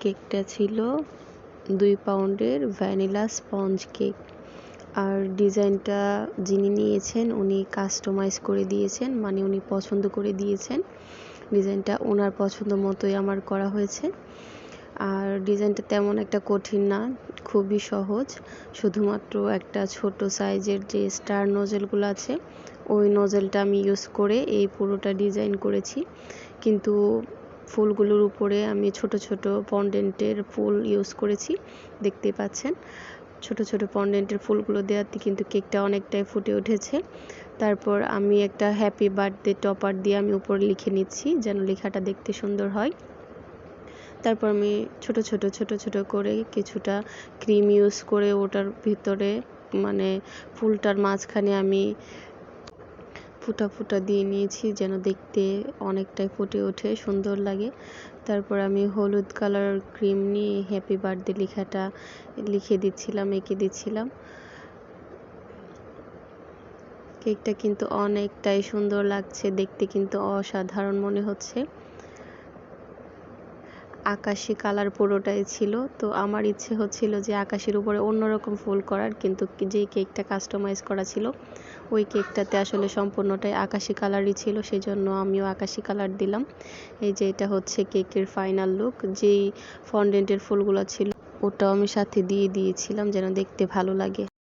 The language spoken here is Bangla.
কেকটা ছিল দুই পাউন্ডের ভ্যানিলা স্পঞ্জ কেক। আর ডিজাইনটা যিনি নিয়েছেন, উনি কাস্টমাইজ করে দিয়েছেন মানে উনি পছন্দ করে দিয়েছেন। ডিজাইনটা ওনার পছন্দ মতোই আমার করা হয়েছে। আর ডিজাইনটা তেমন একটা কঠিন না, খুবই সহজ। শুধুমাত্র একটা ছোট সাইজের যে স্টার নজেলগুলো আছে, ওই নজেলটা আমি ইউজ করে এই পুরোটা ডিজাইন করেছি। কিন্তু ফুলগুলোর উপরে আমি ছোট ছোট পন্ডেন্টের ফুল ইউজ করেছি দেখতে পাচ্ছেন। ছোট ছোট পন্ডেন্টের ফুলগুলো দেওয়াতে কিন্তু কেকটা অনেকটাই ফুটে উঠেছে। তারপর আমি একটা হ্যাপি বার্থডে টপার দিয়ে আমি উপরে লিখে নিচ্ছি, যেন লেখাটা দেখতে সুন্দর হয়। তারপর আমি ছোট ছোট ছোট ছোট করে কিছুটা ক্রিম ইউজ করে ওটার ভিতরে মানে ফুলটার মাঝখানে আমি ফুটা ফুটা দিয়ে নিয়েছি যেন দেখতে অনেকটাই ফুটে ওঠে, সুন্দর লাগে। তারপর আমি হলুদ কালার ক্রিম নিয়ে হ্যাপি বার্থডে লেখাটা লিখে দিচ্ছিলাম, এঁকে দিচ্ছিলাম। কেকটা কিন্তু অনেকটাই সুন্দর লাগছে, দেখতে কিন্তু অসাধারণ মনে হচ্ছে। আকাশি কালার পুরোটাই ছিল। তো আমার ইচ্ছে হচ্ছিল যে আকাশের উপরে অন্যরকম ফুল করার, কিন্তু যেই কেকটা কাস্টমাইজ করা ছিল, ওই কেকটাতে আসলে সম্পূর্ণটাই আকাশি কালারই ছিল সেই জন্য আমিও আকাশি কালার দিলাম। এই যে এটা হচ্ছে কেকের ফাইনাল লুক যেই ফন্ডেন্টের ফুলগুলো ছিল, ওটাও আমি সাথে দিয়ে দিয়েছিলাম যেন দেখতে ভালো লাগে।